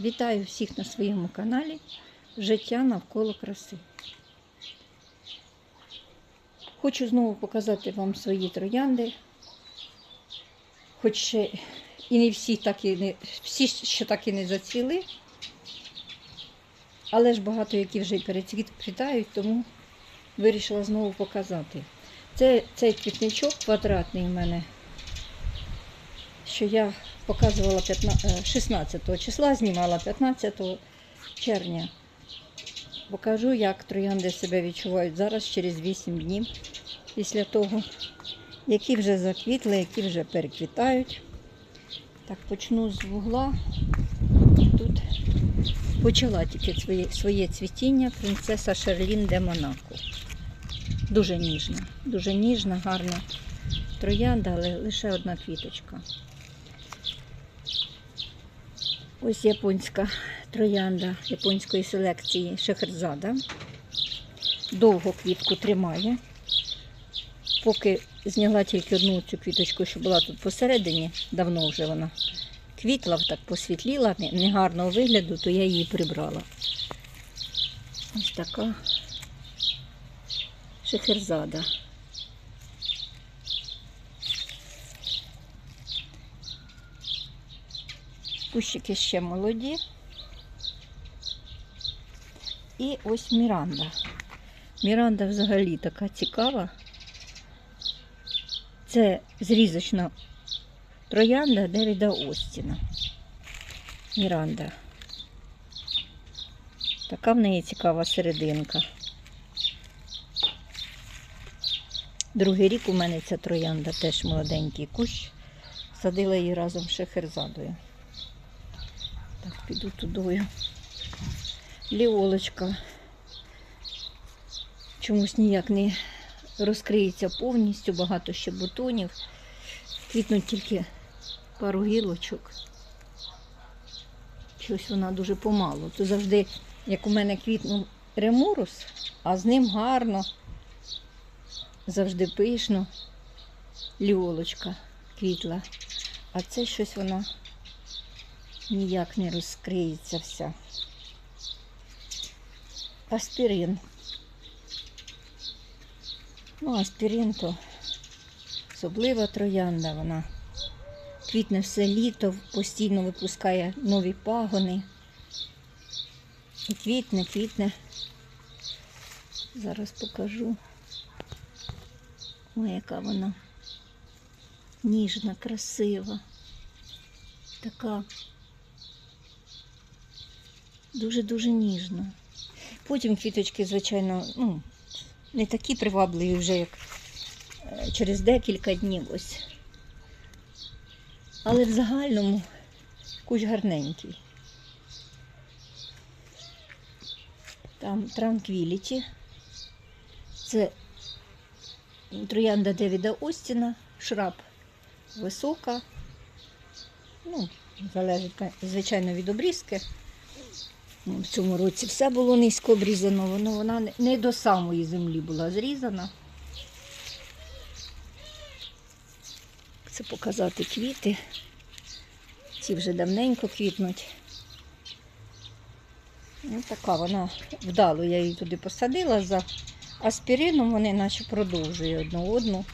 Вітаю всіх на своєму каналі Життя навколо краси. Хочу знову показати вам свої троянди. Хоч ще і не всі так і не всі ще так і не зацвіли, але ж багато які вже й перецвітають, тому вирішила знову показати. Це цей квітничок квадратний у мене, що я показувала 16 числа, знімала 15 червня. Покажу, як троянди себе відчувають зараз через 8 днів після того, які вже заквітли, які вже переквітають. Так, почну з вугла. Тут почала тільки своє, своє цвітіння принцеса Шерлін де Монако. Дуже ніжна, дуже ніжна, гарна троянда, але лише одна квіточка. Ось японська троянда японської селекції Шехерзада. Довго квітку тримає. Поки зняла тільки одну цю квіточку, що була тут посередині, давно вже вона квітла, так посвітліла, негарного вигляду, то я її прибрала. Ось така шехерзада. Кущики ще молоді. І ось Міранда. Міранда взагалі така цікава. Це зрізочна троянда Девіда Остіна. Міранда. Така в неї цікава серединка. Другий рік у мене ця троянда теж молоденький кущ. Садила її разом з шехерзадою. Піду тудою. Ліолочка. Чомусь ніяк не розкриється повністю, багато ще бутонів. Квітнуть тільки пару гілочок. Щось вона дуже помалу. То завжди, як у мене квітнув ремурус, а з ним гарно, завжди пишно, ліолочка квітла. А це щось вона ніяк не розкриється вся. Аспірин. Ну, аспірин то особлива троянда, вона квітне все літо, постійно випускає нові пагони. І квітне, квітне. Зараз покажу. Ой, яка вона ніжна, красива. Така дуже-дуже ніжна. Потім квіточки, звичайно, ну, не такі привабливі вже, як е, через декілька днів ось. Але в загальному кущ гарненький. Там транквіліті. Це троянда Девіда Остіна, шраб висока. Ну, залежить, звичайно, від обрізки. Ну, В цьому році все було низько обрізано, воно вона не- до самої землі була зрізана. Це показати квіти. Ці вже давненько квітнуть. Ну, така вона вдало, я її туди посадила за аспірином, вони наче продовжують одну одну.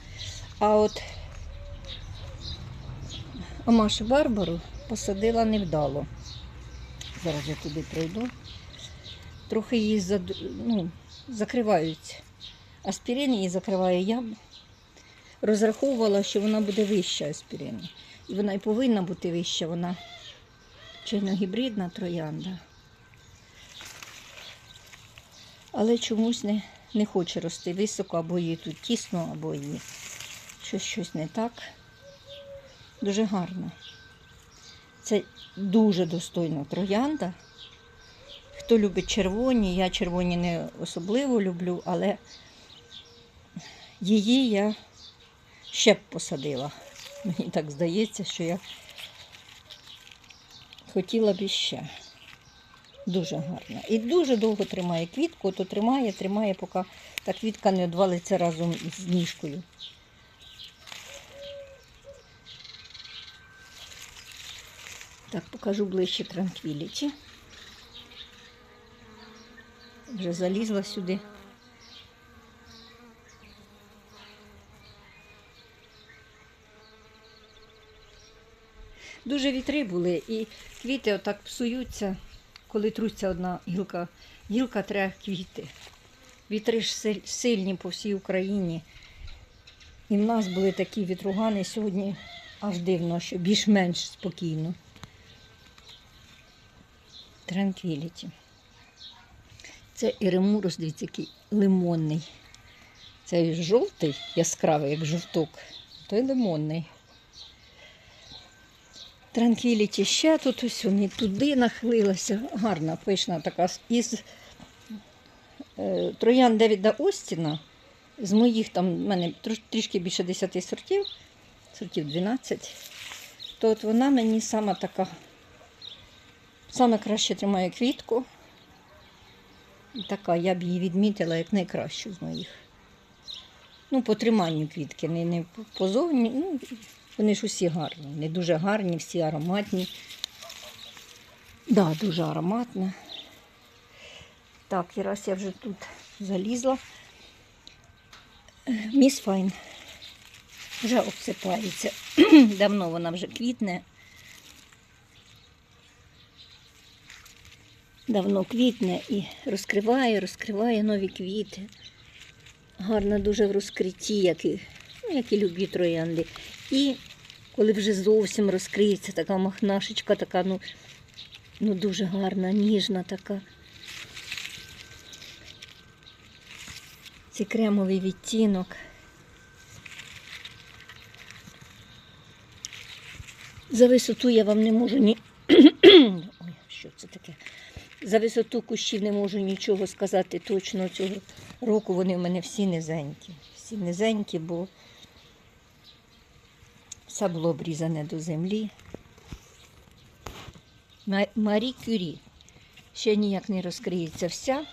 А от Амашу Барбару посадила невдало. Зараз я туди пройду. Трохи її зад... ну, закривають. Аспірин її закриває я. Розраховувала, що вона буде вища аспірину. І вона і повинна бути вища, вона гібридна троянда. Але чомусь не, не хоче рости високо, або їй тут тісно, або їй щось, щось не так. Дуже гарно. Це дуже достойна троянда. Хто любить червоні, я червоні не особливо люблю, але її я ще б посадила. Мені так здається, що я хотіла б іще. Дуже гарна. І дуже довго тримає квітку, то тримає, тримає, поки та квітка не одвалиться разом із ніжкою. Так, покажу ближче транквіліті. Вже залізла сюди. Дуже вітри були і квіти отак псуються, коли труться одна гілка. Гілка треба квіти. Вітри ж сильні по всій Україні. І в нас були такі вітругани сьогодні аж дивно, що більш-менш спокійно. Транквіліті. Це іремурус, дивіться, який лимонний. Це жовтий, яскравий, як жовток, той лимонний. Транквіліті ще тут ось вони туди нахилилася. Гарна, пишна така. Із е, троян Девіда Остіна. З моїх там, в мене трішки більше 10 сортів, сортів 12, то от вона мені сама така, саме краще тримає квітку. Така, я б її відмітила як найкращу з моїх. Ну, по триманню квітки, не, не позовні. Ну, вони ж усі гарні. Не дуже гарні, всі ароматні. Да, дуже ароматна. Так, і раз я вже тут залізла. Міс Файн вже обсипається. Давно вона вже квітне. Давно квітне і розкриває, розкриває нові квіти. Гарна дуже в розкритті, як і, ну, як і любі троянди. І коли вже зовсім розкриється, така махнашечка, така, ну, ну дуже гарна, ніжна така. Цей кремовий відтінок. За висоту я вам не можу ні. Ой, що це таке? За висоту кущів не можу нічого сказати точно цього року. Вони в мене всі низенькі. Всі низенькі, бо все було обрізане до землі. Ма- Марі Кюрі ще ніяк не розкриється вся.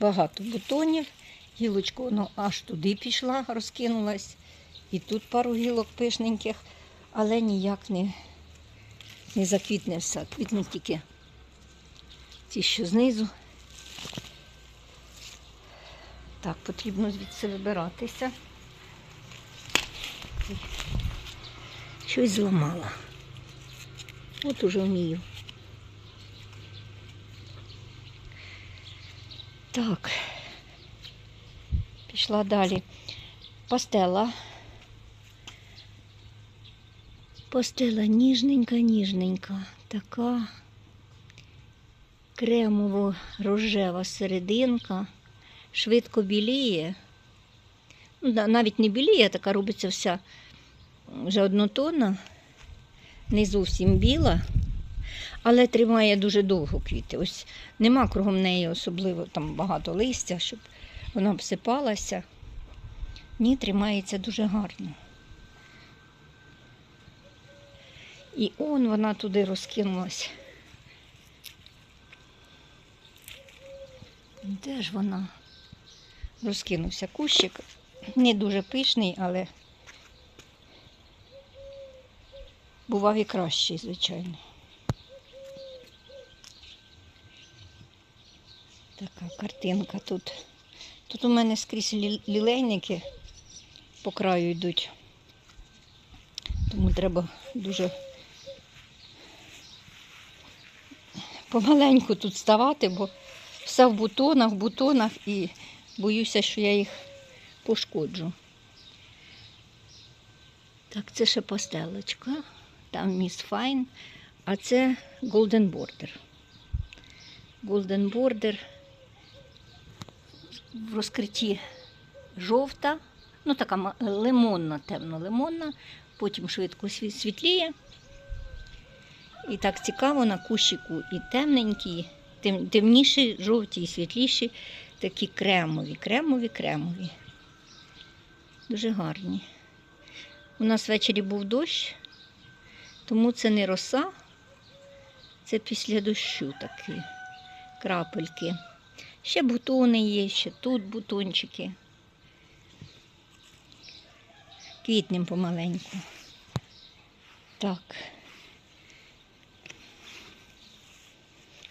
Багато бутонів. Гілочка воно аж туди пішла, розкинулась. І тут пару гілок пишненьких, але ніяк не, не заквітне все. Квітне тільки ті, що знизу. Так, потрібно звідси вибиратися. Щось зламала. От уже вмію. Так. Пішла далі. Пастела. Пастела ніжненька, ніжненька. Така кремово-рожева серединка. Швидко біліє. Ну, навіть не біліє, така робиться вся вже однотонна, не зовсім біла, але тримає дуже довго квіти. Ось нема кругом неї особливо там багато листя, щоб вона обсипалася. Ні, тримається дуже гарно. І он вона туди розкинулась. Де ж вона? Розкинувся кущик. Не дуже пишний, але бував і кращий, звичайно. Така картинка тут. Тут у мене скрізь лілейники по краю йдуть. Тому треба дуже помаленьку тут ставати, бо все в бутонах, в бутонах і боюся, що я їх пошкоджу. Так, це ще пастелочка. Там міс Файн, а це Golden Border. Golden Border в розкритті жовта, ну така лимонна, темно-лимонна, потім швидко світліє. І так цікаво на кущику і темненькі, тем, темніші, жовті і світліші, такі кремові, кремові, кремові. Дуже гарні. У нас ввечері був дощ, тому це не роса, це після дощу такі крапельки. Ще бутони є, ще тут бутончики. Квітнем помаленьку. Так.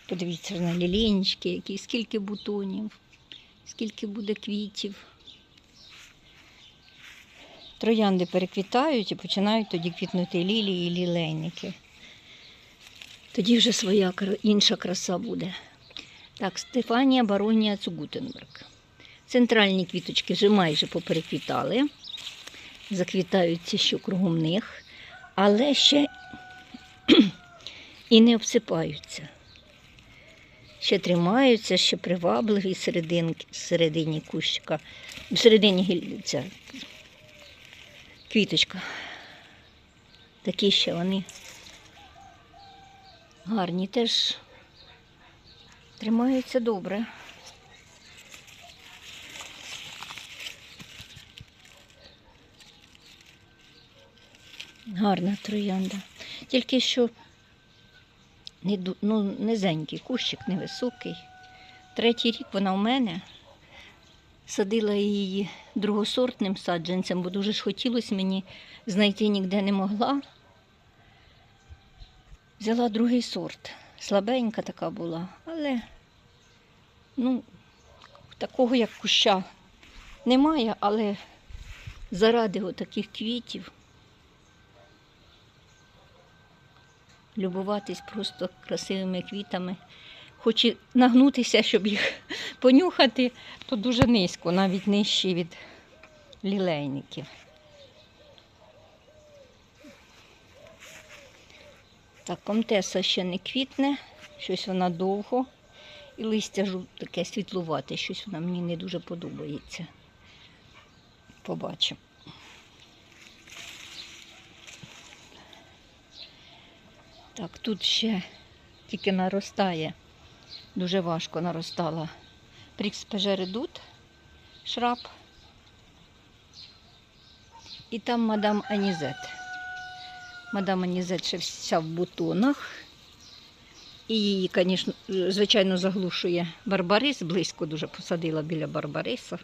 Подивіться на лілінечки, які, скільки бутонів, скільки буде квітів. Троянди переквітають і починають тоді квітнути лілії і лілейники. Тоді вже своя інша краса буде. Так, Стефанія Баронія Цугутенберг. Центральні квіточки вже майже попереквітали. Заквітаються ще кругом них, але ще і не обсипаються. Ще тримаються, ще привабливі серединки, всередині кущика, всередині гіль- ця квіточка. Такі ще вони гарні теж тримаються добре. Гарна троянда. Тільки що ну, низенький кущик, невисокий. Третій рік вона в мене. Садила її другосортним саджанцем, бо дуже ж хотілося мені знайти ніде не могла. Взяла другий сорт. Слабенька така була, але ну, такого як куща немає, але заради отаких квітів любуватись просто красивими квітами. Хоч і нагнутися, щоб їх понюхати, то дуже низько, навіть нижче від лілейників. Так, комтеса ще не квітне, щось вона довго. І листя таке світлувате, щось вона мені не дуже подобається. Побачимо. Так, тут ще тільки наростає, дуже важко наростала. Прікс пежередут, шраб. І там мадам Анізет. Мадам Анізет ще вся в бутонах. І її, звісно, звичайно, заглушує Барбарис. Близько дуже посадила біля Барбариса.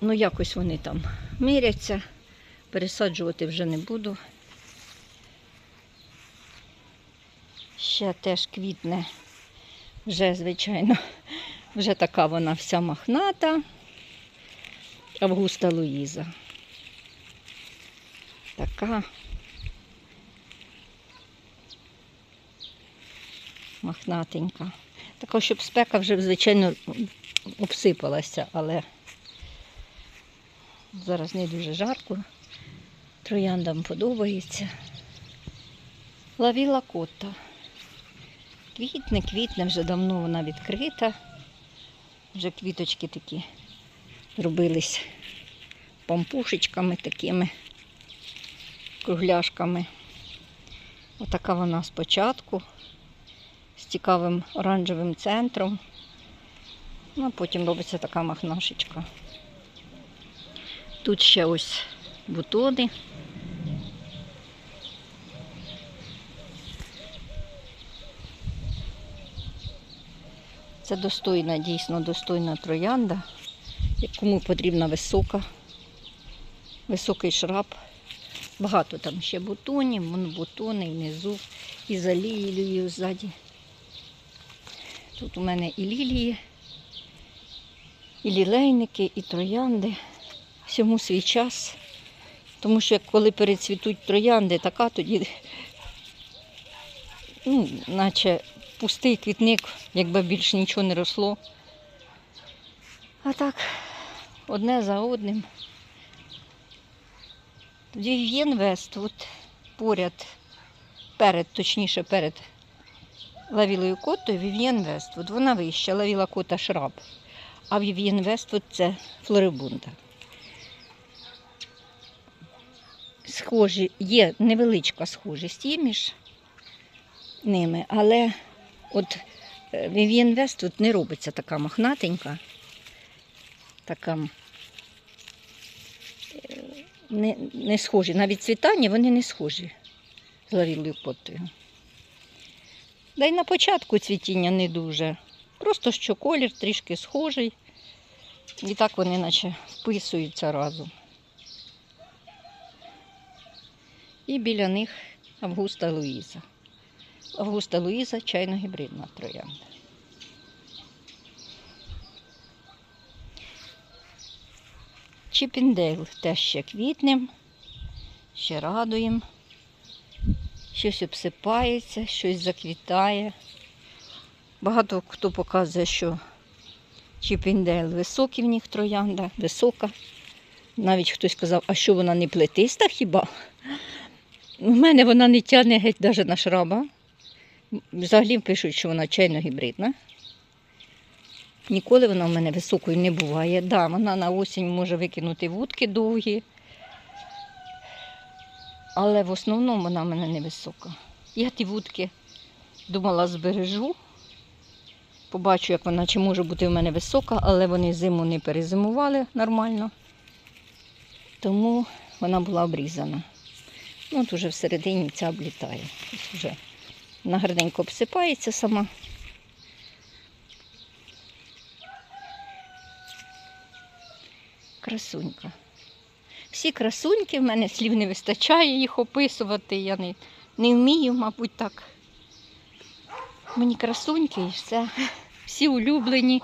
Ну, якось вони там миряться. Пересаджувати вже не буду. Ще теж квітне. Вже, звичайно, вже така вона вся махната. Августа Луїза. Така. Махнатенька. Така, щоб спека вже, звичайно, обсипалася, але зараз не дуже жарко. Трояндам подобається. Лавіла кота. Квітне, квітне, вже давно вона відкрита. Вже квіточки такі робились пампушечками такими, кругляшками. Отака вона спочатку з цікавим оранжевим центром. Ну, а потім робиться така махнашечка. Тут ще ось бутони. Це достойна, дійсно достойна троянда, кому потрібна висока, високий шраб. Багато там ще бутонів, вон бутони внизу, і за лілією ззаді. Тут у мене і лілії, і лілейники, і троянди. Всьому свій час. Тому що коли перецвітуть троянди, така тоді, ну, наче пустий квітник, якби більше нічого не росло. А так, одне за одним. Вів'єн Вест, от поряд, перед, точніше, перед Лавілою котою Вів'єн Вест. От вона вища, Лавіла кота шраб. А Вів'єн Вест от це флорибунда. Схожі, є невеличка схожість є між ними, але от Вів'єн Вест тут не робиться така мохнатенька, така е, не, не схожі. Навіть цвітання вони не схожі з лавілою котою. Да й на початку цвітіння не дуже. Просто що колір трішки схожий. І так вони наче вписуються разом. І біля них Августа Луїза. Августа Луїза, чайно-гібридна троянда. Чіпіндейл теж ще квітнем, ще радуємо. Щось обсипається, щось заквітає. Багато хто показує, що Чіпіндейл високий в них троянда, висока. Навіть хтось казав, а що вона не плетиста хіба? У мене вона не тягне геть навіть на шраба. Взагалі пишуть, що вона чайно-гібридна. Ніколи вона в мене високою не буває. Да, вона на осінь може викинути вудки довгі, але в основному вона в мене не висока. Я ті вудки думала збережу. Побачу, як вона чи може бути в мене висока, але вони зиму не перезимували нормально. Тому вона була обрізана. Ну, от уже всередині ця облітає. Ось вже вона гарненько обсипається сама. Красунька. Всі красуньки, в мене слів не вистачає їх описувати. Я не, не вмію, мабуть, так. Мені красуньки і все. Всі улюблені,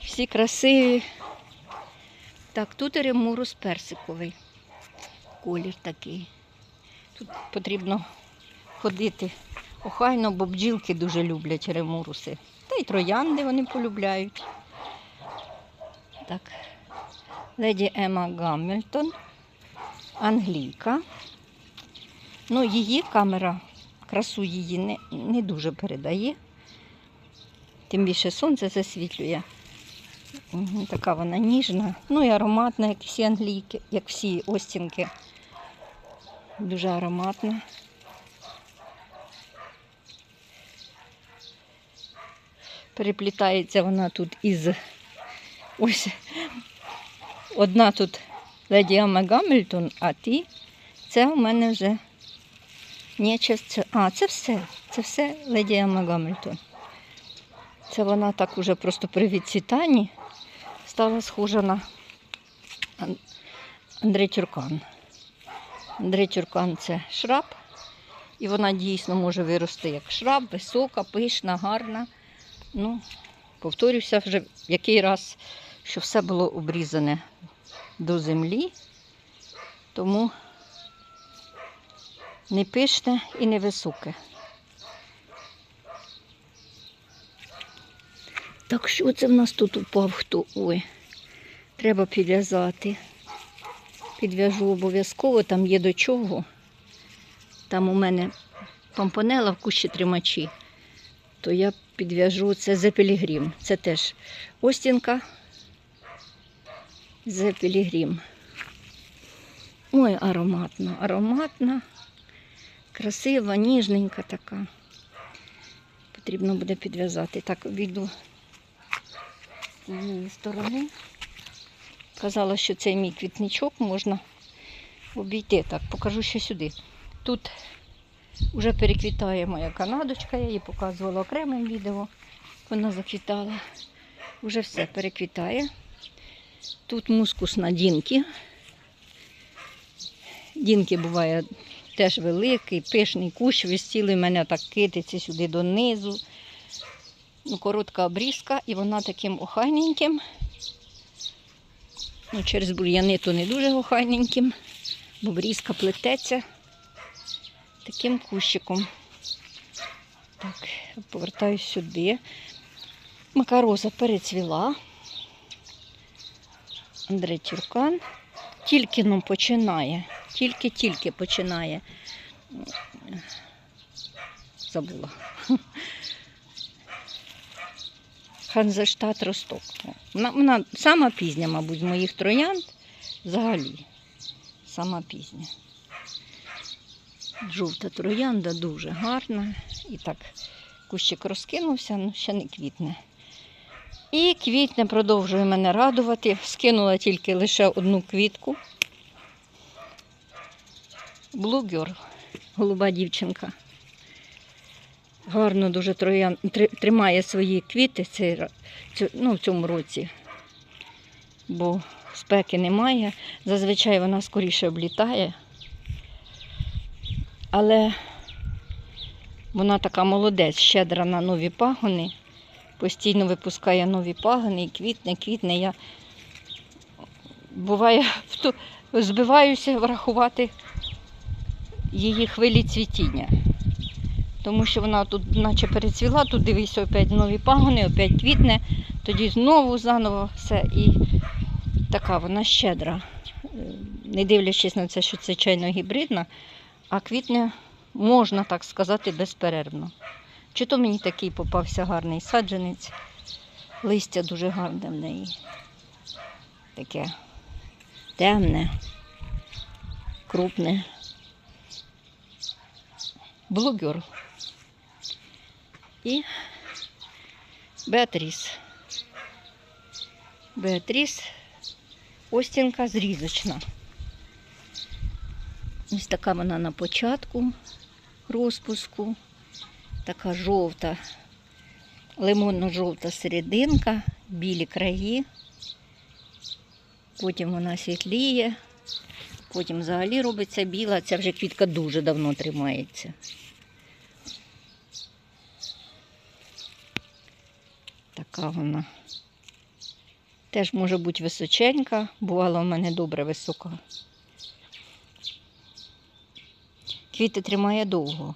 всі красиві. Так, тут ремурус персиковий. Колір такий. Тут потрібно ходити охайно, бо бджілки дуже люблять ремуруси. Та й троянди вони полюбляють. Так. Леді Ема Гаммельтон, англійка. Ну, її камера, красу її не, не дуже передає. Тим більше сонце засвітлює. Така вона ніжна, ну і ароматна, як всі англійки, як всі остінки. Дуже ароматна. Переплітається вона тут із ось одна тут леді Ама Гамільтон, а ті це у мене вже це, а, це все. Це все леді Ама Гамільтон. Це вона так уже просто при відцвітанні стала схожа на Ан- Андрей Тюркан. Андрей Тюркан це шраб, і вона дійсно може вирости як шраб, висока, пишна, гарна. Ну, повторюся вже який раз, що все було обрізане до землі, тому не пишне і не високе. Так що це в нас тут упав хто? Ой, треба підв'язати. Підв'яжу обов'язково, там є до чого. Там у мене помпонела в кущі тримачі, то я підв'яжу це за пілігрім. Це теж остінка за пілігрім. Ой, ароматна, ароматна, красива, ніжненька така. Потрібно буде підв'язати. Так, обійду з цієї сторони. Казала, що цей мій квітничок можна обійти. Так, покажу ще сюди. Тут вже переквітає моя канадочка, я її показувала окремим відео. Вона заквітала. Вже все переквітає. Тут мускус на дінки. Дінки буває теж великий, пишний кущ, висіли мене так китиці сюди донизу. Ну, коротка обрізка, і вона таким охайненьким. Ну, через бур'яни то не дуже охайненьким, бо обрізка плететься таким кущиком. Так, повертаюсь сюди. Макароза перецвіла. Андрей Тюркан. Тільки ну, починає. Тільки-тільки починає. Забула. Ханзештат Росток. Вона, вона сама пізня, мабуть, моїх троянд взагалі. Сама пізня. Жовта троянда дуже гарна. І так, кущик розкинувся, але ще не квітне. І квітне продовжує мене радувати. Скинула тільки лише одну квітку. Girl, голуба дівчинка. Гарно дуже троян... тримає свої квіти цей... ну, в цьому році, бо спеки немає. Зазвичай вона скоріше облітає. Але Вона така молодець, щедра на нові пагони. Постійно випускає нові пагони і квітне, квітне. Я буває, збиваюся врахувати її хвилі цвітіння. Тому що вона тут наче перецвіла, тут дивись, опять нові пагони, опять квітне, тоді знову заново все. І така вона щедра. Е, Не дивлячись на це, що це чайно гібридна, а квітне, можна так сказати, безперервно. Чи то мені такий попався гарний саджанець, листя дуже гарне в неї. Таке темне, крупне. Блугер. І Беатріс. Беатріс Остінка зрізочна. Ось така вона на початку розпуску. Така жовта, лимонно-жовта серединка, білі краї. Потім вона світліє, потім взагалі робиться біла. Ця вже квітка дуже давно тримається. Така вона. Теж може бути височенька, бувала в мене добре висока. Квіти тримає довго.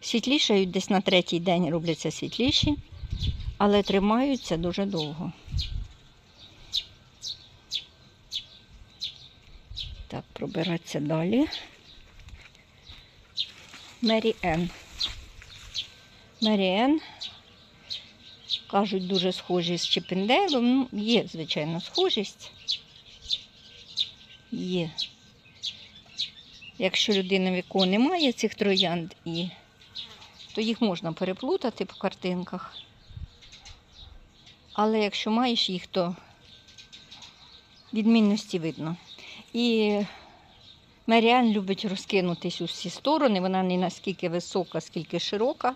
Світлішають десь на третій день робляться світліші, але тримаються дуже довго. Так, пробиратися далі. Мері Енн. Мері Енн, кажуть, дуже схожі з Чіпенделом. Ну, є, звичайно, схожість. Є. Якщо людина в яку немає цих троянд, і, то їх можна переплутати по картинках. Але якщо маєш їх, то відмінності видно. І Маріан любить розкинутись у всі сторони. Вона не наскільки висока, скільки широка,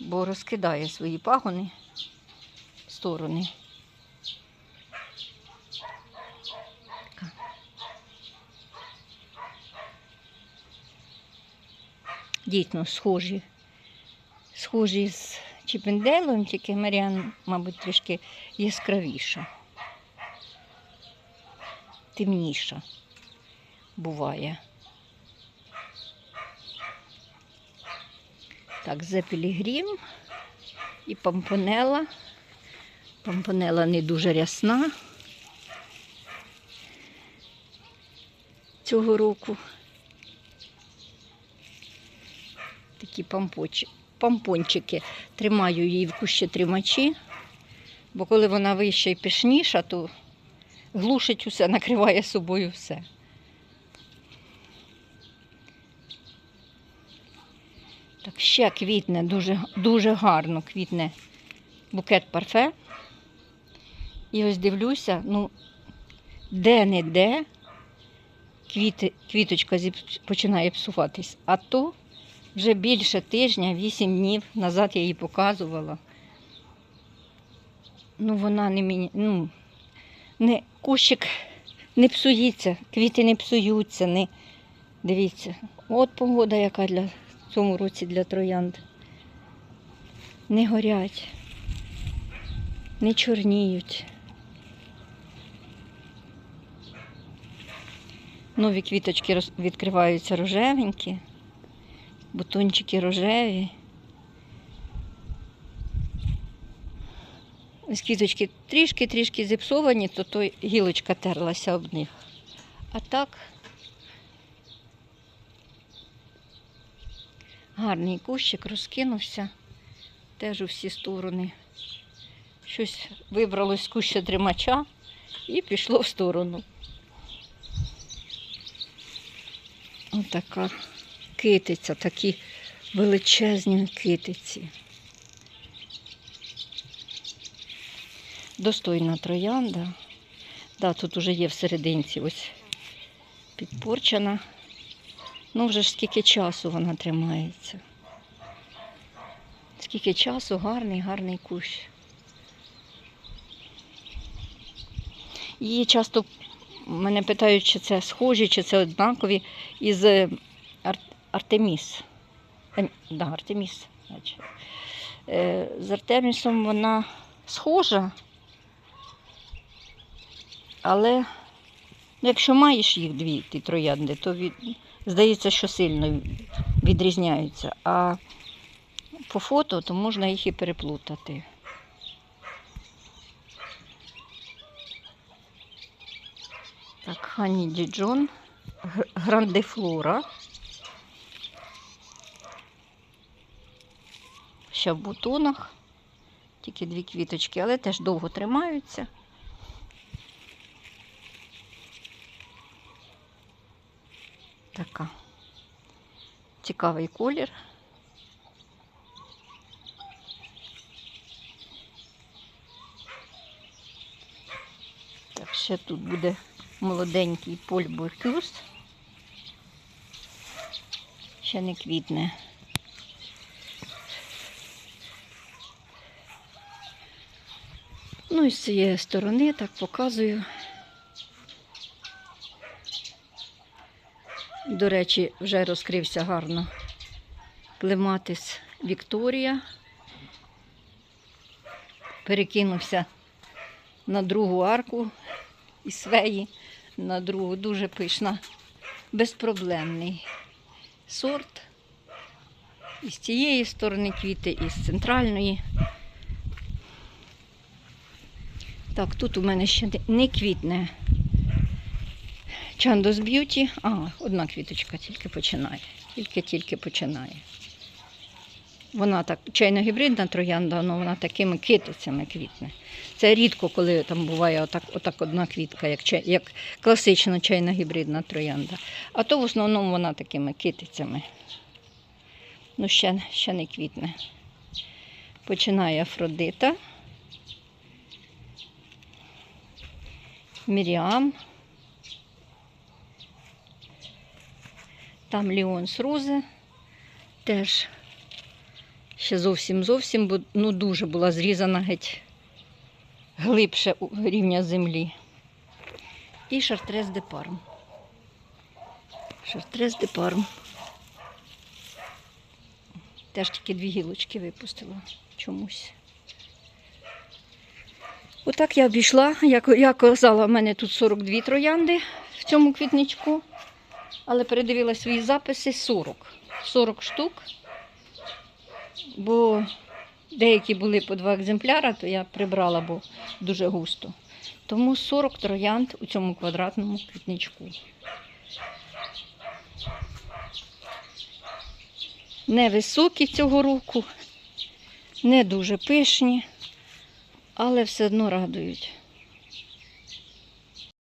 бо розкидає свої пагони в сторони. Дійсно схожі. Схожі з Чіпенделом, тільки Маріан, мабуть, трішки яскравіша. Темніша буває. Так, Зепелігрім і помпонела. Помпонела не дуже рясна цього року. Такі помпончики. Тримаю її в кущі тримачі, бо коли вона вища і пишніша, то глушить усе, накриває собою все. Так, ще квітне, дуже, дуже гарно квітне букет парфе. І ось дивлюся, ну, де-не-де квіти, квіточка починає псуватись. А то вже більше тижня, 8 днів назад я її показувала. Ну, вона не мені, ну, не, кущик не псується, квіти не псуються. Не, дивіться, от погода, яка для цьому році для троянд. Не горять, не чорніють. Нові квіточки відкриваються рожевенькі, бутончики рожеві. Ось квіточки трішки-трішки зіпсовані, то той гілочка терлася об них. А так гарний кущик розкинувся теж у всі сторони. Щось вибралось з куща тримача і пішло в сторону. Отака китиця, такі величезні китиці. Достойна троянда. Да, тут уже є всерединці ось підпорчена. Ну, вже ж скільки часу вона тримається. Скільки часу, гарний, гарний кущ. Її часто мене питають, чи це схожі, чи це однакові із Артеміс. А, да, Артеміс. Е, з Артемісом вона схожа, але ну, якщо маєш їх дві ті троянди, то від, здається, що сильно відрізняються. А по фото то можна їх і переплутати. Так, Хані Діджон, Грандефлора. Ще в бутонах. Тільки дві квіточки, але теж довго тримаються. Така. Цікавий колір. Так, ще тут буде молоденький Поль Буркюс. Ще не квітне. Ну і з цієї сторони так показую. До речі, вже розкрився гарно клематис Вікторія. Перекинувся на другу арку із свеї, на другу дуже пишна, безпроблемний сорт. І з цієї сторони квіти, і з центральної. Так, тут у мене ще не- не квітне Чандос Б'юті. А, одна квіточка тільки починає. Тільки-тільки починає. Вона так, чайно-гібридна троянда, але вона такими китицями квітне. Це рідко, коли там буває отак, отак одна квітка, як, як класична чайно-гібридна троянда. А то в основному вона такими китицями. Ну, ще, ще не квітне. Починає Афродита. Міріам. Там Ліонс Рози. Теж ще зовсім зовсім, бо ну, дуже була зрізана геть глибше рівня землі. І Шартрез де Парм. Шартрез де Парм. Теж тільки дві гілочки випустила чомусь. Отак я обійшла. Як я казала, в мене тут 42 троянди в цьому квітничку. Але передивила свої записи 40. 40 штук. Бо деякі були по два екземпляра, то я прибрала, бо дуже густо. Тому 40 троянд у цьому квадратному квітничку. Невисокі цього року, не дуже пишні, але все одно радують.